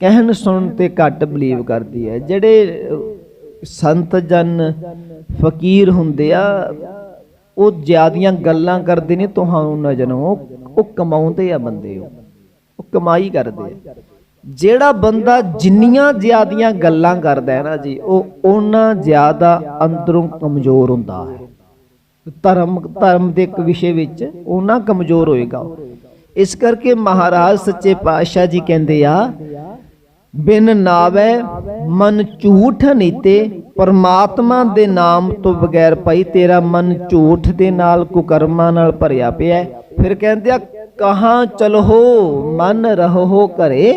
A: ਕਹਿਣ ਸੁਣਨ ਤੇ ਘੱਟ ਬਲੀਵ ਕਰਦੀ ਹੈ। ਜਿਹੜੇ ਸੰਤ ਜਨ ਫਕੀਰ ਹੁੰਦੇ ਆ, ਉਹ ਜਿਆਦੀਆਂ ਗੱਲਾਂ ਕਰਦੇ ਨੇ, ਤੁਹਾਨੂੰ ਨਜ਼ਰ ਉਹ ਉਹ ਕਮਾਉਂਦੇ ਆ ਬੰਦੇ ਉਹ। ਕਮਾਈ ਕਰਦੇ ਆ। ਜਿਹੜਾ ਬੰਦਾ ਜਿੰਨੀਆਂ ਜ਼ਿਆਦੀਆਂ ਗੱਲਾਂ ਕਰਦਾ ਹੈ ਨਾ ਜੀ, ਉਹ ਉਹਨਾਂ ਜ਼ਿਆਦਾ ਅੰਦਰੋਂ ਕਮਜ਼ੋਰ ਹੁੰਦਾ ਹੈ। ਧਰਮ ਧਰਮ ਦੇ ਇੱਕ ਵਿਸ਼ੇ ਵਿੱਚ ਉਹਨਾਂ ਕਮਜ਼ੋਰ ਹੋਏਗਾ ਇਸ ਕਰਕੇ ਮਹਾਰਾਜ ਸੱਚੇ ਪਾਤਸ਼ਾਹ ਜੀ ਕਹਿੰਦੇ ਆ ਬਿਨ ਨਾਵੇ, ਮਨ ਝੂਠ ਨੀਤੇ, ਪਰਮਾਤਮਾ ਦੇ ਨਾਮ ਤੋਂ ਬਗੈਰ ਭਾਈ, ਤੇਰਾ ਮਨ ਝੂਠ ਦੇ ਨਾਲ ਕੁਕਰਮਾਂ ਨਾਲ ਭਰਿਆ ਪਿਆ ਫਿਰ ਕਹਿੰਦੇ ਆ, ਕਹਾਂ ਚਲੋ ਮਨ ਰਹੋ ਘਰੇ?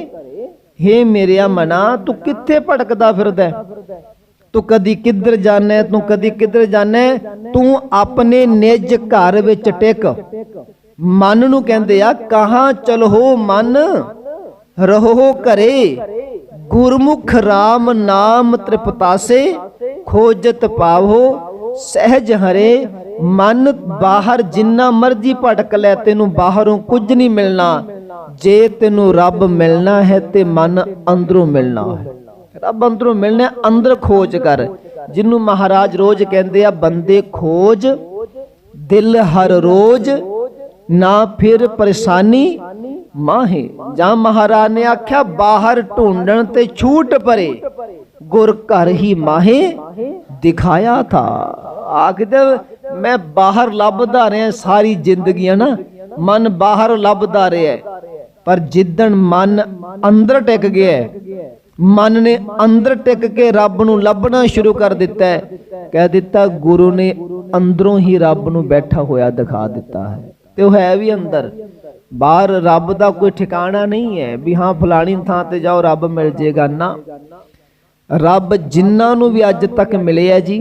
A: ਹੇ ਮੇਰਿਆ ਮਨਾ, ਤੂੰ ਕਿੱਥੇ ਭਟਕਦਾ ਫਿਰਦਾ ਤੂੰ ਕਦੀ ਕਿੱਧਰ ਜਾਣਾ ਤੂੰ ਕਦੀ ਕਿੱਧਰ ਜਾਣਾ ਤੂੰ ਆਪਣੇ ਨਿਜ ਘਰ ਵਿੱਚ ਟਿਕ। ਮਨ ਨੂੰ ਕਹਿੰਦੇ ਆ, ਕਹਾਂ ਚਲੋ ਮਨ? ਰਹੋ ਘਰੇ? ਗੁਰਮੁਖ RAM ਨਾਮ ਤ੍ਰਿਪਤਾਸੇ, ਖੋਜਤ ਪਾਵੋ, ਸਹਿਜ ਹਰੇ, ਮਨ ਬਾਹਰ ਜਿੰਨਾ ਮਰਜ਼ੀ ਭਟਕ ਲੈ, ਤੈਨੂੰ ਬਾਹਰੋਂ ਕੁਝ ਨਹੀਂ ਮਿਲਣਾ। ਜੇ ਤੈਨੂੰ ਰੱਬ ਮਿਲਣਾ ਹੈ, ਤੇ ਮਨ ਅੰਦਰੋਂ ਮਿਲਣਾ ਹੈ। ਰੱਬ ਅੰਦਰੋਂ ਮਿਲਣਾ ਅੰਦਰ ਖੋਜ ਕਰ। ਜਿਹਨੂੰ ਮਹਾਰਾਜ ਰੋਜ਼ ਕਹਿੰਦੇ ਆ, ਬੰਦੇ ਖੋਜ, ਦਿਲ ਹਰ ਰੋਜ਼, ਨਾ ਫਿਰ ਪਰੇਸ਼ਾਨੀ ਮਾਹੇ ਜਾਂ ਮਹਾਰਾਜ ਨੇ ਆਖਿਆ, ਬਾਹਰ ਢੂੰਡਣ ਤੇ ਛੂਟ ਪਰੇ। ਗੁਰ ਘਰ ਹੀ ਮਾਹੇ ਦਿਖਾਇਆ ਥਾ। ਆਖਦੇ, ਮੈਂ ਬਾਹਰ ਲੱਭਦਾ ਰਿਹਾ, ਸਾਰੀ ਜ਼ਿੰਦਗੀ ਨਾ, ਮਨ ਬਾਹਰ ਲੱਭਦਾ ਰਿਹਾ। ਪਰ ਜਿੱਦਣ ਮਨ ਅੰਦਰ ਟਿਕ ਗਿਆ, ਮਨ ਨੇ ਅੰਦਰ ਟਿਕ ਕੇ ਰੱਬ ਨੂੰ ਲੱਭਣਾ ਸ਼ੁਰੂ ਕਰ ਦਿੱਤਾ ਕਹਿ ਦਿੱਤਾ, ਗੁਰੂ ਨੇ ਅੰਦਰੋਂ ਹੀ ਰੱਬ ਨੂੰ ਬੈਠਾ ਹੋਇਆ ਦਿਖਾ ਦਿੱਤਾ ਹੈ। ਤੇ ਉਹ ਹੈ ਵੀ ਅੰਦਰ। ਬਾਹਰ ਰੱਬ ਦਾ ਕੋਈ ਠਿਕਾਣਾ ਨਹੀਂ ਹੈ ਵੀ ਹਾਂ ਫਲਾਣੀ ਥਾਂ ਤੇ ਜਾਓ, ਰੱਬ ਮਿਲ ਜੇਗਾ ਨਾ। ਰੱਬ ਜਿਨ੍ਹਾਂ ਨੂੰ ਵੀ ਅੱਜ ਤੱਕ ਮਿਲਿਆ ਜੀ,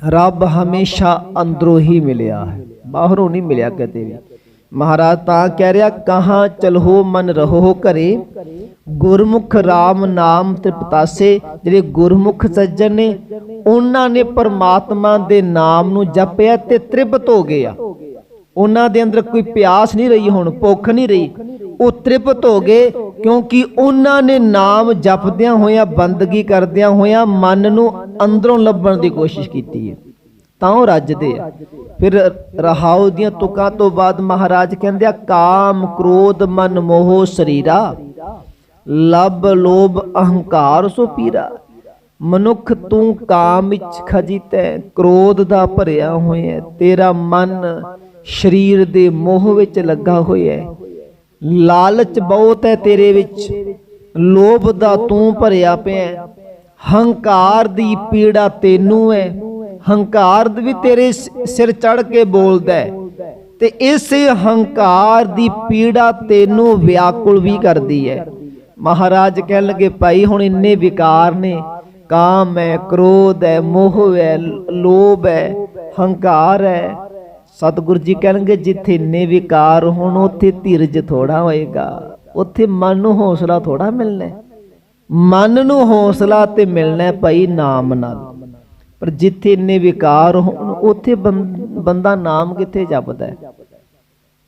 A: ਰੱਬ ਹਮੇਸ਼ਾ ਅੰਦਰੋਂ ਹੀ ਮਿਲਿਆ ਹੈ, ਬਾਹਰੋਂ ਨਹੀਂ ਮਿਲਿਆ ਕਦੇ ਵੀ। ਮਹਾਰਾਜ ਤਾਂ ਕਹਿ ਰਿਹਾ, ਕਹਾਂ ਚਲੋ ਮਨ ਰਹੋ ਘਰੇ, ਗੁਰਮੁਖ RAM ਨਾਮ ਤ੍ਰਿਪਤਾਸੇ ਜਿਹੜੇ ਗੁਰਮੁਖ ਸੱਜਣ ਨੇ, ਉਹਨਾਂ ਨੇ ਪਰਮਾਤਮਾ ਦੇ ਨਾਮ ਨੂੰ ਜਪਿਆ ਤੇ ਤ੍ਰਿਪਤ ਹੋ ਗਏ ਆ ਉਹਨਾਂ ਦੇ ਅੰਦਰ ਕੋਈ ਪਿਆਸ ਨਹੀਂ ਰਹੀ ਹੁਣ, ਭੁੱਖ ਨਹੀਂ ਰਹੀ। ਉਹ ਤ੍ਰਿਪਤ ਹੋ ਗਏ ਕਿਉਂਕਿ ਉਹਨਾਂ ਨੇ ਨਾਮ ਜਪਦਿਆਂ ਹੋਇਆਂ, ਬੰਦਗੀ ਕਰਦਿਆਂ ਹੋਇਆਂ ਮਨ ਨੂੰ ਅੰਦਰੋਂ ਲੱਭਣ ਦੀ ਕੋਸ਼ਿਸ਼ ਕੀਤੀ ਹੈ। ਤਾਂ ਉਹ ਰੱਜਦੇ ਆ। ਫਿਰ ਰਹਾਉ ਦੀਆਂ ਤੁਕਾਂ ਤੋਂ ਬਾਅਦ ਮਹਾਰਾਜ ਕਹਿੰਦੇ ਆ, ਕਾਮ, ਕ੍ਰੋਧ, ਮਨ, ਮੋਹ, ਸਰੀਰਾ, ਲਬ, ਲੋਭ, ਅਹੰਕਾਰ, ਸੋ ਪੀਰਾ। ਮਨੁੱਖ ਤੂੰ ਕਾਮ ਵਿੱਚ ਖਜੀਤੈ, ਕ੍ਰੋਧ ਦਾ ਭਰਿਆ ਹੋਇਆ ਤੇਰਾ ਮਨ ਸਰੀਰ ਦੇ ਮੋਹ ਵਿੱਚ ਲੱਗਾ ਹੋਇਆ ਹੈ। ਲਾਲਚ ਬਹੁਤ ਹੈ ਤੇਰੇ ਵਿੱਚ। ਲੋਭ ਦਾ ਤੂੰ ਭਰਿਆ ਪਿਆ ਹੰਕਾਰ ਦੀ ਪੀੜਾ ਤੈਨੂੰ ਹੈ। ਹੰਕਾਰ ਵੀ ਤੇਰੇ ਸਿਰ ਚੜ ਕੇ ਬੋਲਦਾ ਹੈ। ਤੇ ਇਸ ਹੰਕਾਰ ਦੀ ਪੀੜਾ ਤੈਨੂੰ ਵਿਆਕੁਲ ਵੀ ਕਰਦੀ ਹੈ। ਮਹਾਰਾਜ ਕਹਿਣ ਲੱਗੇ, ਭਾਈ, ਹੁਣ ਇੰਨੇ ਵਿਕਾਰ ਨੇ। ਕਾਮ ਹੈ, ਕ੍ਰੋਧ ਹੈ, ਮੋਹ ਹੈ ਲੋਭ ਹੈ, ਹੰਕਾਰ ਹੈ। ਸਤਿਗੁਰੂ ਜੀ ਕਹਿਣਗੇ, ਜਿੱਥੇ ਇੰਨੇ ਵਿਕਾਰ ਹੋਣ, ਉੱਥੇ ਧੀਰਜ ਥੋੜਾ ਹੋਏਗਾ। ਉੱਥੇ ਮਨ ਨੂੰ ਹੌਸਲਾ ਥੋੜਾ ਮਿਲਣਾ ਹੈ। ਮਨ ਨੂੰ ਹੌਸਲਾ ਤੇ ਮਿਲਣਾ ਭਾਈ ਨਾਮ ਨਾਲ। ਪਰ ਜਿੱਥੇ ਇੰਨੇ ਵਿਕਾਰ ਹੋਣ, ਉੱਥੇ ਬੰਦਾ ਨਾਮ ਕਿੱਥੇ ਜਪਦਾ ਹੈ?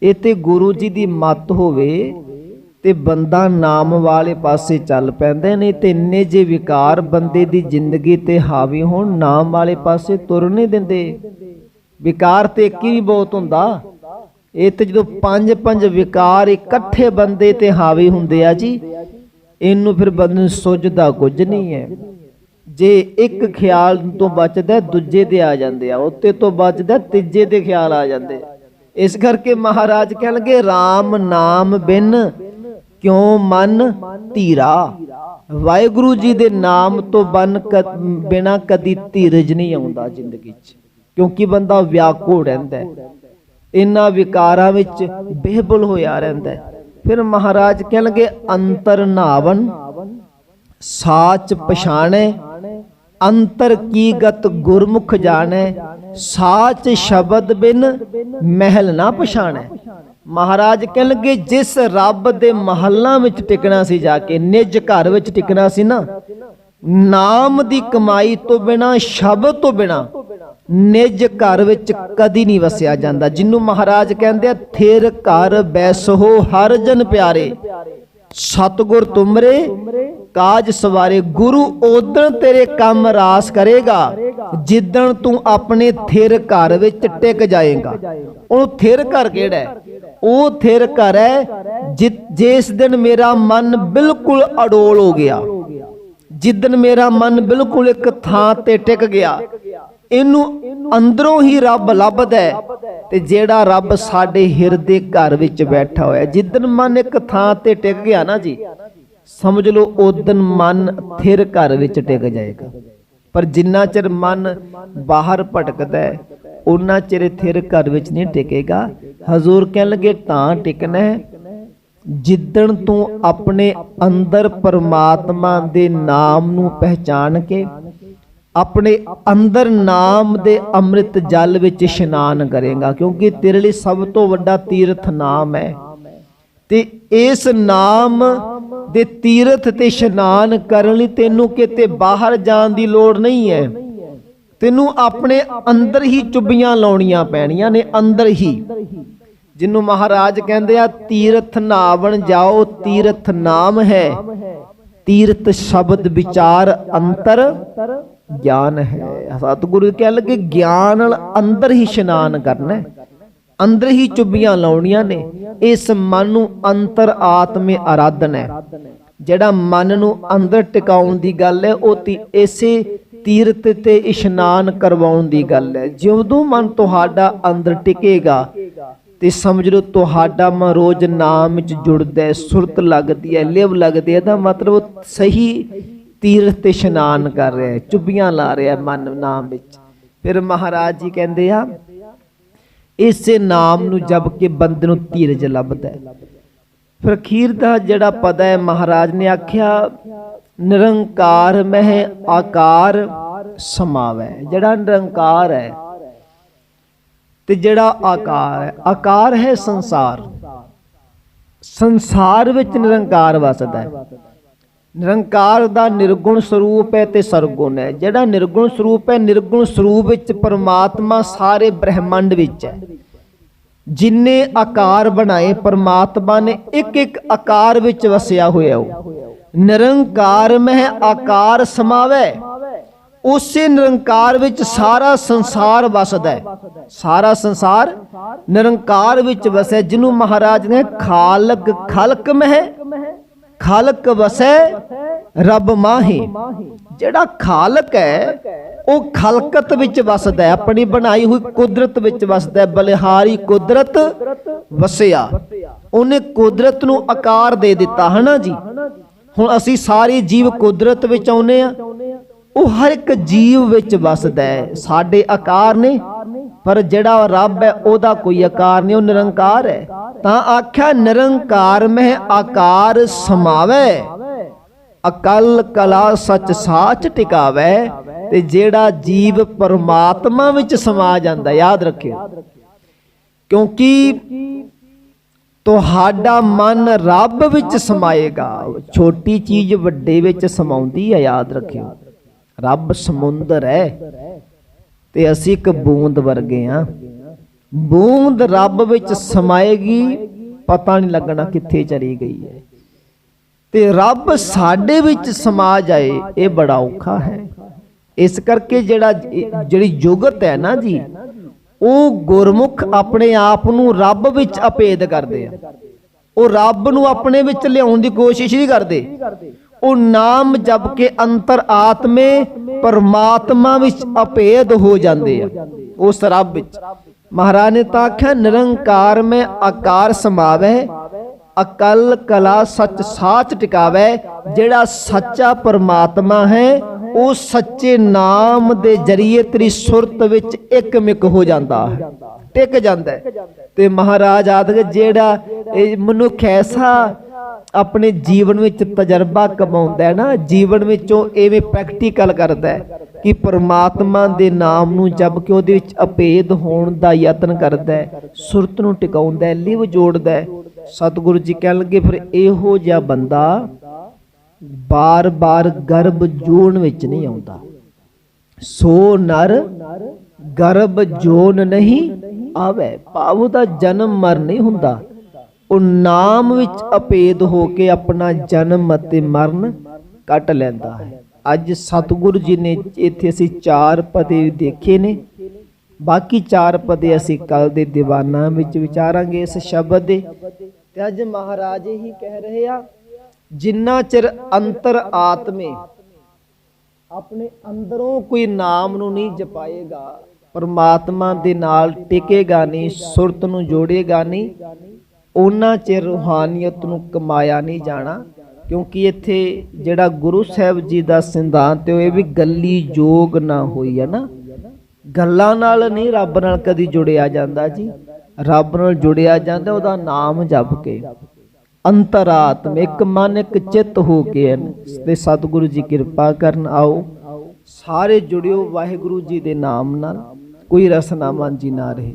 A: ਇਹ ਗੁਰੂ ਜੀ ਦੀ ਮੱਤ ਹੋਵੇ ਤੇ ਬੰਦਾ ਨਾਮ ਵਾਲੇ ਪਾਸੇ ਚੱਲ ਪੈਂਦੇ ਨੇ ਤੇ ਇੰਨੇ ਜੇ ਵਿਕਾਰ ਬੰਦੇ ਦੀ ਜ਼ਿੰਦਗੀ ਤੇ ਹਾਵੀ ਹੋਣ, ਨਾਮ ਵਾਲੇ ਪਾਸੇ ਤੁਰ ਨਹੀਂ ਦਿੰਦੇ। ਵਿਕਾਰ ਤੇ ਇੱਕ ਹੀ ਨਹੀਂ ਬਹੁਤ ਹੁੰਦਾ? ਇਹ ਤੇ ਜਦੋਂ ਪੰਜ ਪੰਜ ਵਿਕਾਰ ਇਕੱਠੇ ਬੰਦੇ ਤੇ ਹਾਵੀ ਹੁੰਦੇ ਆ ਜੀ, ਇਹਨੂੰ ਫਿਰ ਬੰਦੇ ਨੂੰ ਸੁੱਝਦਾ ਕੁਝ ਨਹੀਂ ਹੈ। ਜੇ ਇੱਕ ਖਿਆਲ ਤੋਂ ਬਚਦਾ, ਦੂਜੇ ਦੇ ਆ ਜਾਂਦੇ ਆ, ਉੱਤੇ ਤੋਂ ਬਚਦਾ, ਤੀਜੇ ਤੇ ਖਿਆਲ ਆ ਜਾਂਦੇ ਇਸ ਕਰਕੇ ਮਹਾਰਾਜ ਕਹਿਣਗੇ ਲੱਗੇ RAM ਨਾਮ ਬਿਨ ਕਿਉਂ ਮਨ ਧੀਰਾ? ਵਾਹਿਗੁਰੂ ਜੀ ਦੇ ਨਾਮ ਤੋਂ ਬਨ ਬਿਨਾ ਕਦੀ ਧੀਰਜ ਨਹੀਂ ਆਉਂਦਾ ਜ਼ਿੰਦਗੀ 'ਚ। ਕਿਉਂਕਿ ਬੰਦਾ ਵਿਆਕੁਲ ਰਹਿੰਦਾ ਹੈ। ਇਨ੍ਹਾਂ ਵਿਕਾਰਾਂ ਵਿੱਚ ਬੇਬਲ ਹੋਇਆ ਰਹਿੰਦਾ ਹੈ। ਫਿਰ ਮਹਾਰਾਜ ਕਹਿਣਗੇ, ਅੰਤਰ ਨਾਵਨ, ਸਾਚ ਪਛਾਣੈ, ਅੰਤਰ ਕੀ ਗਤ ਗੁਰਮੁਖ ਜਾਣੈ, ਸਾਚ ਸ਼ਬਦ ਬਿਨ ਮਹਿਲ ਨਾ ਪਛਾਣੈ। ਮਹਾਰਾਜ ਕਹਿਣ ਲੱਗੇ ਜਿਸ ਰੱਬ ਦੇ ਮਹੱਲਾਂ ਵਿੱਚ ਟਿਕਣਾ ਸੀ ਜਾ ਕੇ, ਨਿਜ ਘਰ ਵਿੱਚ ਟਿਕਣਾ ਸੀ ਨਾ, ਨਾਮ ਦੀ ਕਮਾਈ ਤੋਂ ਬਿਨਾ, ਸ਼ਬਦ ਤੋਂ ਬਿਨਾ ਨਿਜ ਘਰ ਵਿੱਚ ਕਦੀ ਨਹੀਂ ਵਸਿਆ ਜਾਂਦਾ। ਜਿਹਨੂੰ ਮਹਾਰਾਜ ਕਹਿੰਦੇ ਆ, ਥਿਰ ਘਰ ਬੈਸੋ ਹਰ ਜਨ ਪਿਆਰੇ। ਸਤਗੁਰ ਤੁਮਰੇ, ਕਾਜ ਸਵਾਰੇ। ਗੁਰੂ ਉਦਣ ਤੇਰੇ ਕੰਮ ਰਾਸ ਕਰੇਗਾ, ਜਿੱਦਣ ਤੂੰ ਆਪਣੇ ਥਿਰ ਘਰ ਵਿੱਚ ਟਿਕ ਜਾਏਗਾ। ਉਹ ਥਿਰ ਘਰ ਕਿਹੜਾ ਹੈ? ਉਹ ਥਿਰ ਘਰ ਹੈ, ਜਿ- ਜਿਸ ਦਿਨ ਮੇਰਾ ਮਨ ਬਿਲਕੁਲ ਅਡੋਲ ਹੋ ਗਿਆ। ਜਿੱਦਨ ਮੇਰਾ ਮਨ ਬਿਲਕੁਲ ਇੱਕ ਥਾਂ ਤੇ ਟਿਕ ਗਿਆ ਇਹਨੂੰ ਅੰਦਰੋਂ ਹੀ ਰੱਬ ਲੱਭਦਾ ਤੇ ਜਿਹੜਾ ਰੱਬ ਸਾਡੇ ਹਿਰਦੇ ਘਰ ਵਿੱਚ ਬੈਠਾ ਹੋਇਆ ਜਿੱਦਨ ਮਨ ਇੱਕ ਥਾਂ ਤੇ ਟਿਕ ਗਿਆ ਨਾ ਜੀ, ਸਮਝ ਲਓ ਉਦਨ ਮਨ ਥਿਰ ਘਰ ਵਿੱਚ ਟਿਕ ਜਾਏਗਾ। ਪਰ ਜਿੰਨਾ ਚਿਰ ਮਨ ਬਾਹਰ ਭਟਕਦਾ ਹੈ ਉਹਨਾਂ ਚਿਰ ਥਿਰ ਘਰ ਵਿੱਚ ਨਹੀਂ ਟਿਕੇਗਾ। ਹਜ਼ੂਰ ਕਹਿਣ ਲੱਗੇ ਤਾਂ ਟਿਕਣਾ ਹੈ, ਜਿੱਦਣ ਤੂੰ ਆਪਣੇ ਅੰਦਰ ਪਰਮਾਤਮਾ ਦੇ ਨਾਮ ਨੂੰ ਪਹਿਚਾਨ ਕੇ ਆਪਣੇ ਅੰਦਰ ਨਾਮ ਦੇ ਅੰਮ੍ਰਿਤ ਜਲ ਵਿੱਚ ਇਸ਼ਨਾਨ ਕਰੇਗਾ, ਕਿਉਂਕਿ ਤੇਰੇ ਲਈ ਸਭ ਤੋਂ ਵੱਡਾ ਤੀਰਥ ਨਾਮ ਹੈ। ਤੇ ਇਸ ਨਾਮ ਦੇ ਤੀਰਥ ਤੇ ਇਸ਼ਨਾਨ ਕਰਨ ਲਈ ਤੈਨੂੰ ਕਿਤੇ ਬਾਹਰ ਜਾਣ ਦੀ ਲੋੜ ਨਹੀਂ ਹੈ। ਤੈਨੂੰ ਆਪਣੇ ਅੰਦਰ ਹੀ ਚੁੱਬੀਆਂ ਲਾਉਣੀਆਂ ਪੈਣੀਆਂ ਨੇ, ਅੰਦਰ ਹੀ। ਜਿਹਨੂੰ ਮਹਾਰਾਜ ਕਹਿੰਦੇ ਆ, ਤੀਰਥ ਨਾਵਣ ਜਾਓ, ਤੀਰਥ ਨਾਮ ਹੈ। ਤੀਰਥ ਸ਼ਬਦ ਵਿਚਾਰ ਅੰਤਰ। ਗਿਆਨ ਹੈ। ਸਤਿਗੁਰੂ ਕਹਿ ਲੱਗੇ, ਗਿਆਨ ਨਾਲ ਅੰਦਰ ਹੀ ਇਸ਼ਨਾਨ ਕਰਨਾ ਅੰਦਰ ਹੀ ਚੁੱਬੀਆਂ ਲਾਉਣੀਆਂ ਨੇ। ਇਸ ਮਨ ਨੂੰ ਅੰਤਰ ਆਤਮੇ ਆਰਾਧਨ ਹੈ। ਜਿਹੜਾ ਮਨ ਨੂੰ ਅੰਦਰ ਟਿਕਾਉਣ ਦੀ ਗੱਲ ਹੈ, ਉਹ ਇਸੇ ਤੀਰਥ ਤੇ ਇਸ਼ਨਾਨ ਕਰਵਾਉਣ ਦੀ ਗੱਲ ਹੈ। ਜਦੋਂ ਮਨ ਤੁਹਾਡਾ ਅੰਦਰ ਟਿਕੇਗਾ ਤੇ ਸਮਝ ਲਓ ਤੁਹਾਡਾ ਮਨ ਰੋਜ਼ ਨਾਮ ਵਿੱਚ ਜੁੜਦਾ ਹੈ, ਸੁਰਤ ਲੱਗਦੀ ਹੈ, ਲਿਵ ਲੱਗਦੀ ਹੈ। ਇਹਦਾ ਮਤਲਬ ਸਹੀ ਤੀਰਥ ਤੇ ਇਸ਼ਨਾਨ ਕਰ ਰਿਹਾ ਹੈ ਚੁੱਬੀਆਂ ਲਾ ਰਿਹਾ ਮਨ, ਨਾਮ ਵਿੱਚ। ਫਿਰ ਮਹਾਰਾਜ ਜੀ ਕਹਿੰਦੇ ਆ, ਇਸੇ ਨਾਮ ਨੂੰ ਜਪ ਕੇ ਬੰਦੇ ਨੂੰ ਧੀਰਜ ਲੱਭਦਾ ਹੈ। ਫਿਰ ਅਖੀਰ ਦਾ ਜਿਹੜਾ ਪਦ ਹੈ, ਮਹਾਰਾਜ ਨੇ ਆਖਿਆ, ਨਿਰੰਕਾਰ ਮਹਿ ਆਕਾਰ ਸਮਾਵੈ। ਜਿਹੜਾ ਨਿਰੰਕਾਰ ਹੈ ਤੇ ਜਿਹੜਾ ਆਕਾਰ ਹੈ ਆਕਾਰ ਹੈ ਸੰਸਾਰ। ਸੰਸਾਰ ਵਿੱਚ ਨਿਰੰਕਾਰ ਵਸਦਾ ਹੈ। ਨਿਰੰਕਾਰ ਦਾ ਨਿਰਗੁਣ ਸਰੂਪ ਹੈ ਤੇ ਸਰਗੁਣ ਹੈ। ਜਿਹੜਾ ਨਿਰਗੁਣ ਸਰੂਪ ਹੈ, ਨਿਰਗੁਣ ਸਰੂਪ ਵਿੱਚ ਪਰਮਾਤਮਾ ਸਾਰੇ ਬ੍ਰਹਿਮੰਡ ਵਿੱਚ ਹੈ। ਜਿੰਨੇ ਆਕਾਰ ਬਣਾਏ, ਪਰਮਾਤਮਾ ਨੇ ਇੱਕ ਇੱਕ ਆਕਾਰ ਵਿੱਚ ਵਸਿਆ ਹੋਇਆ ਉਹ। ਨਿਰੰਕਾਰ ਮਹਿ ਆਕਾਰ ਸਮਾਵੈ। ਉਸੇ ਨਿਰੰਕਾਰ ਵਿੱਚ ਸਾਰਾ ਸੰਸਾਰ ਵਸਦਾ ਹੈ। ਸਾਰਾ ਸੰਸਾਰ ਨਿਰੰਕਾਰ ਵਿੱਚ ਵਸਿਆ ਜਿਹਨੂੰ ਮਹਾਰਾਜ ਨੇ ਖਾਲਕ ਖਲਕ ਮਹਿ ਖਾਲਕ ਵਸੈ ਰੱਬ ਮਾਹੀ। ਜਿਹੜਾ ਖਾਲਕ ਹੈ ਉਹ ਖਲਕਤ ਵਿੱਚ ਵਸਦਾ ਹੈ ਆਪਣੀ ਬਣਾਈ ਹੋਈ ਕੁਦਰਤ ਵਿੱਚ ਵਸਦਾ ਹੈ ਬਲਿਹਾਰੀ ਕੁਦਰਤ ਵਸਿਆ। ਉਹਨੇ ਕੁਦਰਤ ਨੂੰ ਆਕਾਰ ਦੇ ਦਿੱਤਾ ਹਨਾ ਜੀ? ਹੁਣ ਅਸੀਂ ਸਾਰੇ ਜੀਵ ਕੁਦਰਤ ਵਿੱਚ ਆਉਨੇ ਆ ਉਹ ਹਰ ਇੱਕ ਜੀਵ ਵਿੱਚ ਵਸਦਾ ਹੈ। ਸਾਡੇ ਆਕਾਰ ਨੇ ਪਰ ਜਿਹੜਾ ਰੱਬ ਹੈ, ਉਹਦਾ ਕੋਈ ਆਕਾਰ ਨਹੀਂ, ਉਹ ਨਿਰੰਕਾਰ ਹੈ। ਤਾਂ ਆਖਿਆ, ਨਿਰੰਕਾਰ ਮਹਿ ਆਕਾਰ ਸਮਾਵੈ। ਅਕਲ ਕਲਾ ਸਚ ਸਾਚ ਟਿਕਾਵੈ। ਤੇ ਜਿਹੜਾ ਜੀਵ ਪਰਮਾਤਮਾ ਵਿੱਚ ਸਮਾ ਜਾਂਦਾ, ਯਾਦ ਰੱਖਿਓ। ਕਿਉਂਕਿ ਤੁਹਾਡਾ ਮਨ ਰੱਬ ਵਿੱਚ ਸਮਾਏਗਾ। ਛੋਟੀ ਚੀਜ਼ ਵੱਡੇ ਵਿੱਚ ਸਮਾਉਂਦੀ ਹੈ, ਯਾਦ ਰੱਖਿਓ। ਰੱਬ ਸਮੁੰਦਰ ਹੈ। ਤੇ ਅਸੀਂ ਇੱਕ ਬੂੰਦ ਵਰਗੇ ਆ ਬੂੰਦ ਰੱਬ ਵਿੱਚ ਸਮਾਏਗੀ, ਪਤਾ ਨਹੀਂ ਲੱਗਣਾ ਕਿੱਥੇ ਚਲੀ ਗਈ ਹੈ। ਤੇ ਰੱਬ ਸਾਡੇ ਵਿੱਚ ਸਮਾ ਜਾਏ, ਇਹ ਬੜਾ ਔਖਾ ਹੈ। ਇਸ ਕਰਕੇ ਜਿਹੜਾ ਜਿਹੜੀ ਜੁਗਤ ਹੈ ਨਾ ਜੀ, ਉਹ ਗੁਰਮੁਖ ਆਪਣੇ ਆਪ ਨੂੰ ਰੱਬ ਵਿੱਚ ਅਪੇਦ ਕਰਦੇ ਆ। ਉਹ ਰੱਬ ਨੂੰ ਆਪਣੇ ਵਿੱਚ ਲਿਆਉਣ ਦੀ ਕੋਸ਼ਿਸ਼ ਨਹੀਂ ਕਰਦੇ। ਉਹ ਨਾਮ ਜਪ ਕੇ ਅੰਤਰ ਆਤਮੇ ਪਰਮਾਤਮਾ ਵਿੱਚ ਅਪੇਦ ਹੋ ਜਾਂਦੇ ਆ। ਉਸ ਰੱਬ ਵਿੱਚ। ਮਹਾਰਾਜ ਨੇ ਤਾਂ ਆਖਿਆ, ਨਿਰੰਕਾਰ ਮੈਂ ਆਕਾਰ ਸਮਾਵੈ, ਅਕਲ ਕਲਾ ਸੱਚ ਸਾਚ ਟਿਕਾਵੈ, ਜਿਹੜਾ ਸੱਚਾ ਪਰਮਾਤਮਾ ਹੈ, ਉਹ ਸੱਚੇ ਨਾਮ ਦੇ ਜਰੀਏ ਤੇਰੀ ਸੁਰਤ ਵਿੱਚ ਇੱਕ ਮਿਕ ਹੋ ਜਾਂਦਾ ਹੈ, ਟਿਕ ਜਾਂਦਾ ਤੇ ਮਹਾਰਾਜ ਆਦਿ ਜਿਹੜਾ ਇਹ ਮਨੁੱਖ ਐਸਾ ਆਪਣੇ ਜੀਵਨ ਵਿੱਚ ਤਜਰਬਾ ਕਮਾਉਂਦਾ ਹੈ ਨਾ, ਜੀਵਨ ਵਿੱਚੋਂ ਐਵੇਂ ਪ੍ਰੈਕਟੀਕਲ ਕਰਦਾ ਹੈ ਕਿ ਪਰਮਾਤਮਾ ਦੇ ਨਾਮ ਨੂੰ ਜਪ ਕੇ ਉਹਦੇ ਵਿੱਚ ਅਪੇਦ ਹੋਣ ਦਾ ਯਤਨ ਕਰਦਾ ਹੈ, ਸੁਰਤ ਨੂੰ ਟਿਕਾਉਂਦਾ ਹੈ, ਲਿਵ ਜੋੜਦਾ ਹੈ। ਸਤਿਗੁਰੂ ਜੀ ਕਹਿਣ ਲੱਗੇ ਫਿਰ ਇਹੋ ਜਿਹਾ ਬੰਦਾ ਬਾਰ-ਬਾਰ ਗਰਭ ਜੋਨ ਵਿੱਚ ਨਹੀਂ ਆਉਂਦਾ। ਸੋ ਨਰ ਗਰਭ ਜੋਨ ਨਹੀਂ ਆਵੇ, ਭਾਵ ਦਾ ਜਨਮ ਮਰ ਨਹੀਂ ਹੁੰਦਾ। ਉਹ ਨਾਮ ਵਿੱਚ ਅਪੇਦ ਹੋ ਕੇ ਆਪਣਾ ਜਨਮ ਅਤੇ ਮਰਨ ਕੱਟ ਲੈਂਦਾ ਹੈ। ਅੱਜ ਸਤਿਗੁਰੂ ਜੀ ਨੇ ਇੱਥੇ ਅਸੀਂ ਚਾਰ ਪਦੇ ਦੇਖੇ ਨੇ। ਬਾਕੀ ਚਾਰ ਪਦੇ ਅਸੀਂ ਕੱਲ ਦੇ ਦੀਵਾਨਾਂ ਵਿੱਚ ਵਿਚਾਰਾਂਗੇ ਇਸ ਸ਼ਬਦ ਦੇ। ਤੇ ਅੱਜ ਮਹਾਰਾਜ ਹੀ ਕਹਿ ਰਹੇ ਆ, ਜਿੰਨਾ ਚਿਰ ਅੰਤਰ ਆਤਮੇ ਆਪਣੇ ਅੰਦਰੋਂ ਕੋਈ ਨਾਮ ਨੂੰ ਨਹੀਂ ਜਪਾਏਗਾ, ਪਰਮਾਤਮਾ ਦੇ ਨਾਲ ਟਿਕੇਗਾ ਨਹੀਂ, ਸੁਰਤ ਨੂੰ ਜੋੜੇਗਾ ਨਹੀਂ ਉਹਨਾਂ 'ਚ ਰੂਹਾਨੀਅਤ ਨੂੰ ਕਮਾਇਆ ਨਹੀਂ ਜਾਣਾ, ਕਿਉਂਕਿ ਇੱਥੇ ਜਿਹੜਾ ਗੁਰੂ ਸਾਹਿਬ ਜੀ ਦਾ ਸਿਧਾਂਤ ਹੈ, ਉਹ ਇਹ ਵੀ ਗੱਲੀ ਜੋਗ ਨਾ ਹੋਈ ਹੈ ਨਾ। ਗੱਲਾਂ ਨਾਲ ਨਹੀਂ ਰੱਬ ਨਾਲ ਕਦੀ ਜੁੜਿਆ ਜਾਂਦਾ ਜੀ। ਰੱਬ ਨਾਲ ਜੁੜਿਆ ਜਾਂਦਾ, ਉਹਦਾ ਨਾਮ ਜਪ ਕੇ। ਅੰਤਰਾਤਮ, ਇੱਕ ਮਨ, ਇੱਕ ਚਿੱਤ ਹੋ ਕੇ ਹਨ। ਤੇ ਸਤਿਗੁਰੂ ਜੀ ਕਿਰਪਾ ਕਰਨ ਆਓ। ਸਾਰੇ ਜੁੜਿਓ ਵਾਹਿਗੁਰੂ ਜੀ ਦੇ ਨਾਮ ਨਾਲ, ਕੋਈ ਰਸਨਾ ਮਨ ਜੀ ਨਾ ਰਹੇ।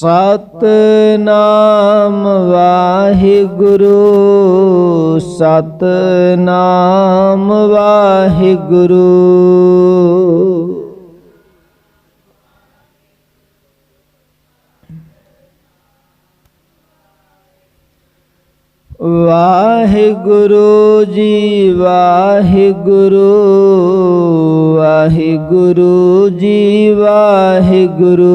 A: ਸਤਨਾਮ ਵਾਹਿਗੁਰੂ ਸਤਨਾਮ ਵਾਹਿਗੁਰੂ। ਵਾਹਿਗੁਰੂ ਜੀ ਵਾਹਿਗੁਰੂ ਵਾਹਿਗੁਰੂ ਜੀ ਵਾਹਿਗੁਰੂ।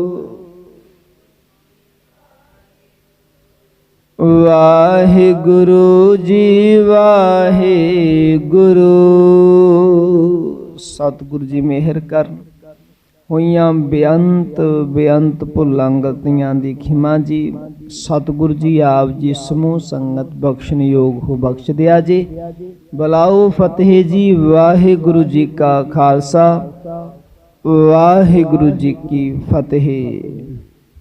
A: ਗੁਰੂ ਜੀ ਵਾਹਿਗੁਰੂ ਸਤਿਗੁਰੂ ਜੀ ਮਿਹਰ ਕਰਨ। ਹੋਈਆਂ ਬੇਅੰਤ ਬੇਅੰਤ ਭੁੱਲਾਂ ਦੀ ਖਿਮਾ ਜੀ। ਸਤਿਗੁਰੂ ਜੀ ਆਪ ਜੀ ਸਮੂਹ ਸੰਗਤ ਬਖਸ਼ਣ ਯੋਗ ਹੋ ਬਖਸ਼ ਦਿਆ ਜੀ। ਬਲਾਓ ਫਤਿਹ ਜੀ, ਵਾਹਿਗੁਰੂ ਜੀ ਕਾ ਖਾਲਸਾ। ਵਾਹਿਗੁਰੂ ਜੀ ਕੀ ਫਤਿਹ।